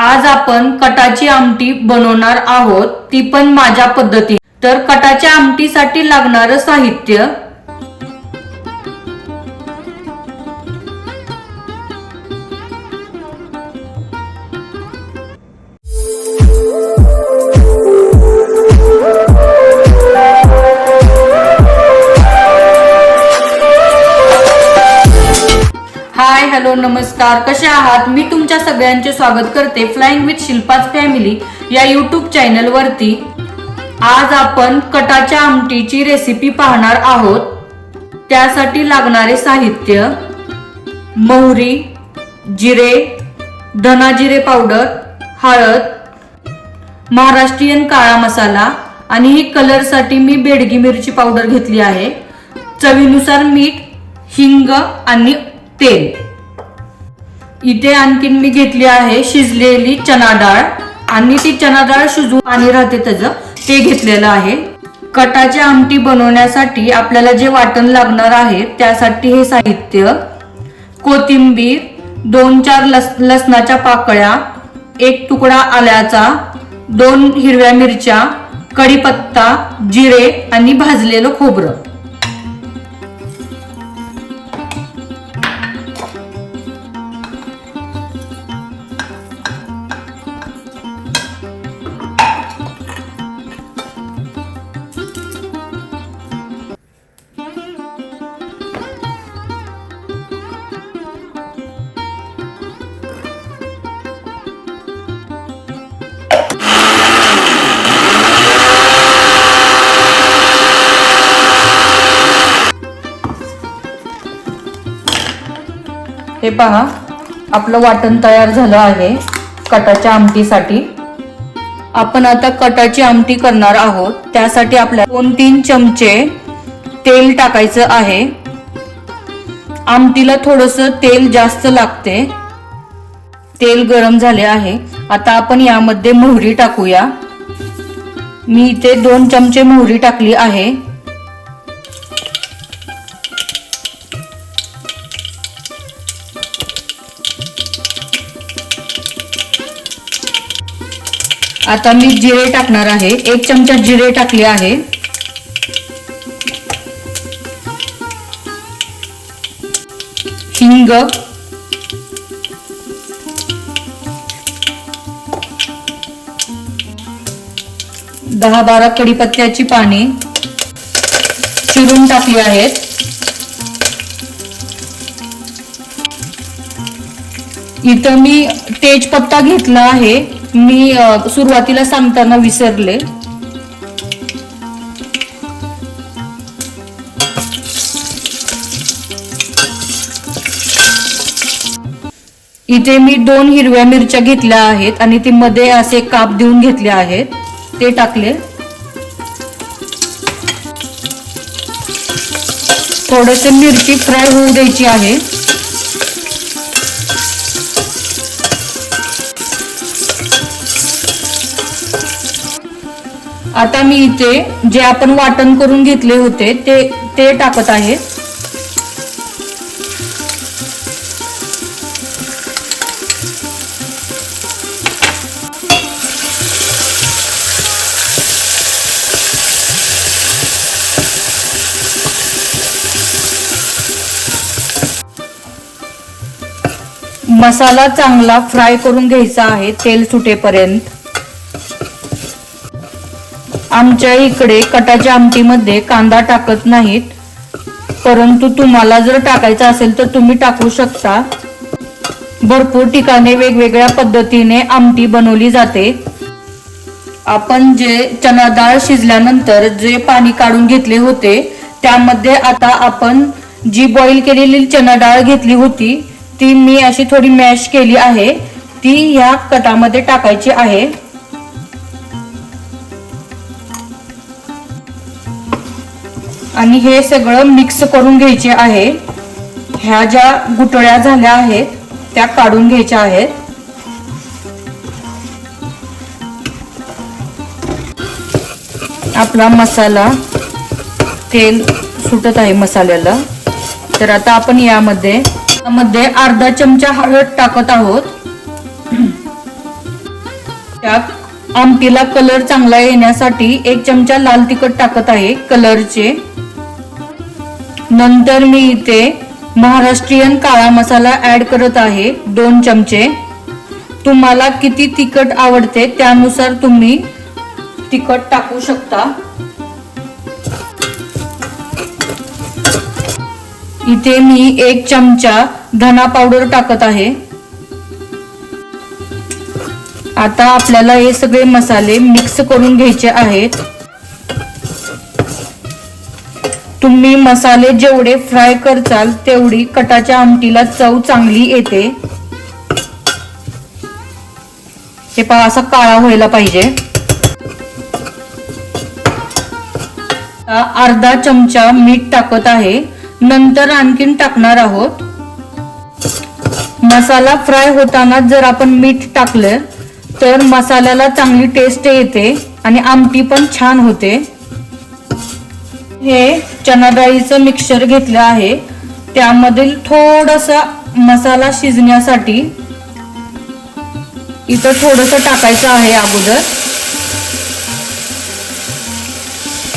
आज आपण कटाची आमटी बनवणार आहोत. ती पण माझ्या पद्धती तर कटाच्या आमटीसाठी लागणारं साहित्य हॅलो नमस्कार. कसे आहात? मी तुमच्या सगळ्यांचे स्वागत करते फ्लाइंग विथ शिल्पाज फॅमिली या युट्यूब चॅनल वरती. आज आपण कटाच्या आमटीची रेसिपी पाहणार आहोत. त्यासाठी लागणारे साहित्य मोहरी जिरे धनाजिरे पावडर हळद महाराष्ट्रीयन काळा मसाला आणि ही कलरसाठी मी बेडगी मिरची पावडर घेतली आहे. चवीनुसार मीठ हिंग आणि तेल. इथे आणखीन मी घेतली आहे शिजलेली चना डाळ. आणि ती चना डाळ शिजून पाणी राहते त्याचं ते घेतलेलं आहे. कटाची आमटी बनवण्यासाठी आपल्याला जे वाटण लागणार आहे त्यासाठी हे साहित्य कोथिंबीर दोन चार लस लसणाच्या पाकळ्या एक तुकडा आल्याचा दोन हिरव्या मिरच्या कढीपत्ता जिरे आणि भाजलेलं खोबरं. हे पहा आपलं वाटण तयार झालं आहे कटाच्या आमटीसाठी. आपण आता कटाची आमटी करणार आहोत. त्यासाठी आपल्याला दोन तीन चमचे तेल टाकायचं आहे. आमटीला थोडस तेल जास्त लागते. तेल गरम झाले आहे. आता आपण यामध्ये मोहरी टाकूया. मी इथे दोन चमचे मोहरी टाकली आहे. आता मी जिरे टाकणार आहे. एक चमचा जिरे टाकले आहे. हिंग. दहा बारा कडीपत्त्याची पाने चिरून टाकली आहेत. इथं मी तेजपत्ता घेतला आहे. मी सुरुवातीला सांगताना विसरले. इथे मी दोन हिरव्या मिरच्या घेतल्या आहेत आणि ते मध्ये असे काप देऊन घेतले आहेत. ते टाकले. थोडेसे मिरची फ्राय होऊ द्यायची आहे. आता मी इथे जे आपण वाटण करून घेतले होते ते ते टाकत आहे. मसाला चांगला फ्राय करून घ्यायचा आहे तेल सुटेपर्यंत. आमच्या इकडे कटाच्या आमटीमध्ये कांदा टाकत नाहीत. परंतु तुम्हाला जर टाकायचा असेल तर तुम्ही टाकू शकता. भरपूर ठिकाणी वेगवेगळ्या पद्धतीने आमटी बनवली जाते. आपण जे चना डाळ शिजल्यानंतर जे पाणी काढून घेतले होते त्यामध्ये आता आपण जी बॉईल केलेली चना डाळ घेतली होती ती मी अशी थोडी मॅश केली आहे. ती ह्या कटामध्ये टाकायची आहे. आणि हे सगळं मिक्स करून घ्यायचे आहे. ह्या ज्या गुटळ्या झाल्या आहेत त्या काढून घ्यायच्या आहेत. आपला मसाला तेल सुटत आहे मसाल्याला. तर आता आपण यामध्ये यामध्ये अर्धा चमचा हळद टाकत आहोत. त्यात आमटीला कलर चांगला येण्यासाठी एक चमचा लाल तिखट टाकत आहे कलरचे नंतर मी इथे महाराष्ट्रीयन काळा मसाला ऍड करत आहे दोन चमचे. तुम्हाला किती तिखट आवडते त्यानुसार तुम्ही तिखट टाकू शकता. इथे मी एक चमचा धना पावडर टाकत आहे. आता आपल्याला हे सगळे मसाले मिक्स करून घ्यायचे आहेत. तुम्ही मसाले जेवढे फ्राय करचाल तेवढी कटाच्या आमटीला चव चांगली येते. हे पहा असा काळा व्हायला पाहिजे. अर्धा चमचा मीठ टाकत आहे. नंतर आणखीन टाकणार आहोत. मसाला फ्राय होताना जर आपण मीठ टाकलं तर मसाल्याला चांगली टेस्ट येते आणि आमटी पण छान होते. हे चना डाळीचं मिक्सर घेतलं आहे. त्यामधील थोडासा मसाला शिजण्यासाठी इथं थोडस टाकायचं आहे अगोदर.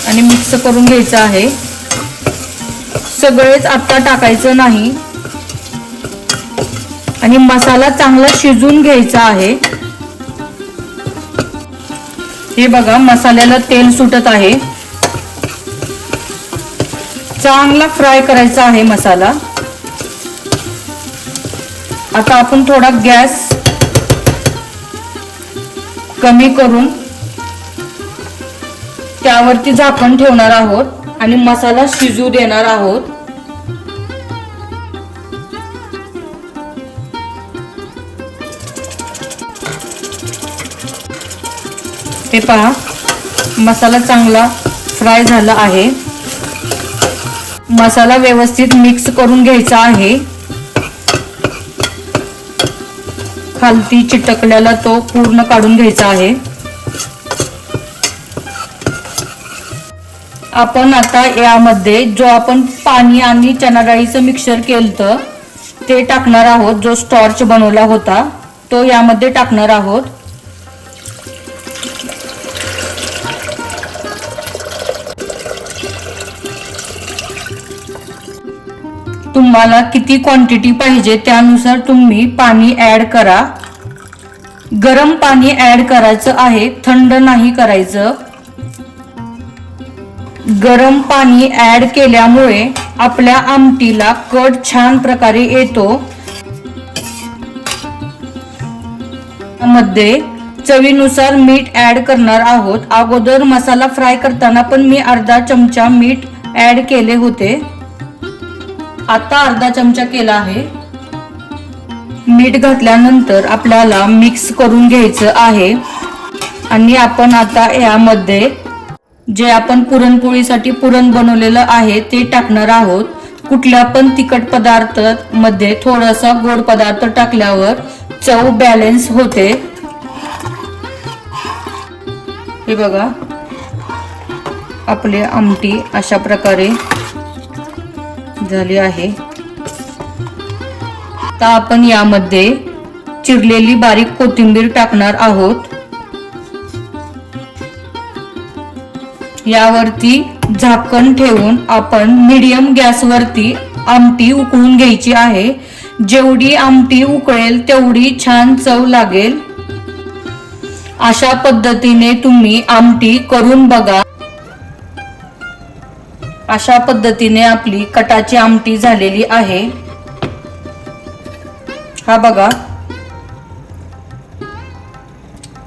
आणि मिक्स करून घ्यायचं आहे. सगळेच आता टाकायचं नाही. आणि मसाला चांगला शिजून घ्यायचा आहे. हे बघा मसाल्याला तेल सुटत आहे. चांगला फ्राय करायचा आहे मसाला. आता आपण थोडा गॅस कमी करून त्यावरती झाकण ठेवणार आहोत आणि मसाला शिजू देणार आहोत. हे पहा मसाला चांगला फ्राय झाला आहे. मसाला व्यवस्थित मिक्स करून घ्यायचा आहे. खालती चिटकल्याला तो पूर्ण काढून घ्यायचा आहे. आपण आता यामध्ये जो आपण पाणी आणि चना डाळीचं मिक्सर केलं ते टाकणार आहोत जो स्टॉर्च बनवला होता तो यामध्ये टाकणार आहोत. तुम्हाला किती क्वांटिटी पाहिजे त्यानुसार तुम्ही पाणी ॲड करा. गरम पाणी ॲड करायचं आहे थंड नाही करायचं. गरम पाणी ॲड केल्यामुळे आपल्या आमटीला कट छान प्रकारे येतो. मध्ये चवीनुसार मीठ ॲड करणार आहोत. अगोदर मसाला फ्राय करताना पण मी अर्धा चमचा मीठ ॲड केले होते. आता अर्धा चमचा केला आहे. मीठ घातल्यानंतर आपल्याला मिक्स करून घ्यायचं आहे. आणि आपण आता यामध्ये जे आपण पुरणपोळीसाठी पुरण बनवलेलं आहे ते टाकणार आहोत. कुठल्या पण तिखट पदार्थमध्ये थोडासा गोड पदार्थ टाकल्यावर चव बॅलन्स होते. हे बघा. आपले आमटी अशा प्रकारे झाली आहे. आता आपण यामध्ये चिरलेली बारीक कोथिंबीर टाकणार आहोत. यावरती झाकण ठेवून आपण मिडियम गॅसवरती आमटी उकळून घ्यायची आहे. जेवढी आमटी उकळेल तेवढी छान चव लागेल. अशा पद्धतीने तुम्ही आमटी करून बघा. अशा पद्धतीने आपली कटाची आमटी झालेली आहे. हा बघा.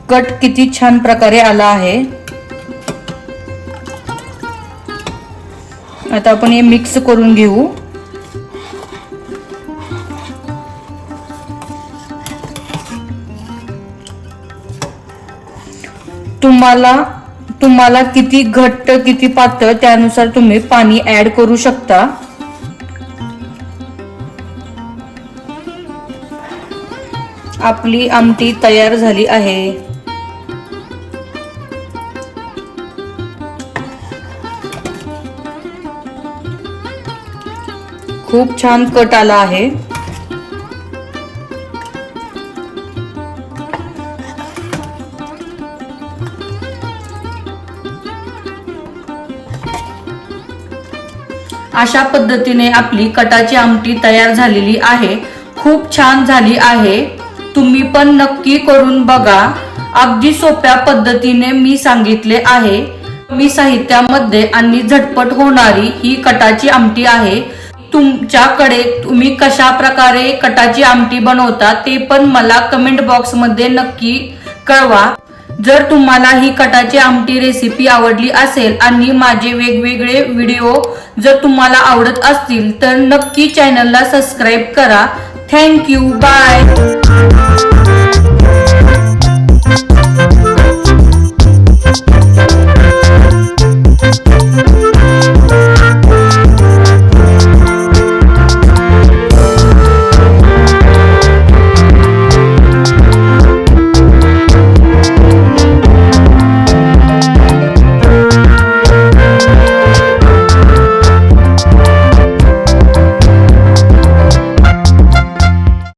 कट किती छान प्रकारे आला आहे. आता आपण हे मिक्स करून घेऊ. तुम्हाला तुम्हाला किती घट्ट किती पातळ त्यानुसार तुम्ही पाणी ऍड करू शकता. आपली आमटी तयार झाली आहे. खूप छान कट आला आहे. अशा पद्धतीने आपली कटाची आमटी तयार झालेली आहे. खूप छान झाली आहे. तुम्ही पण नक्की करून बघा. अगदी सोप्या पद्धतीने मी सांगितले आहे. मी साहित्यामध्ये आणि झटपट होणारी ही कटाची आमटी आहे. तुमच्याकडे तुम्ही कशा प्रकारे कटाची आमटी बनवता ते पण मला कमेंट बॉक्समध्ये नक्की कळवा. जर तुम्हाला ही कटाची आमटी रेसिपी आवडली असेल आणि माझे वेगवेगळे व्हिडिओ जर तुम्हाला आवडत असतील तर नक्की चॅनलला सबस्क्राईब करा. Thank you bye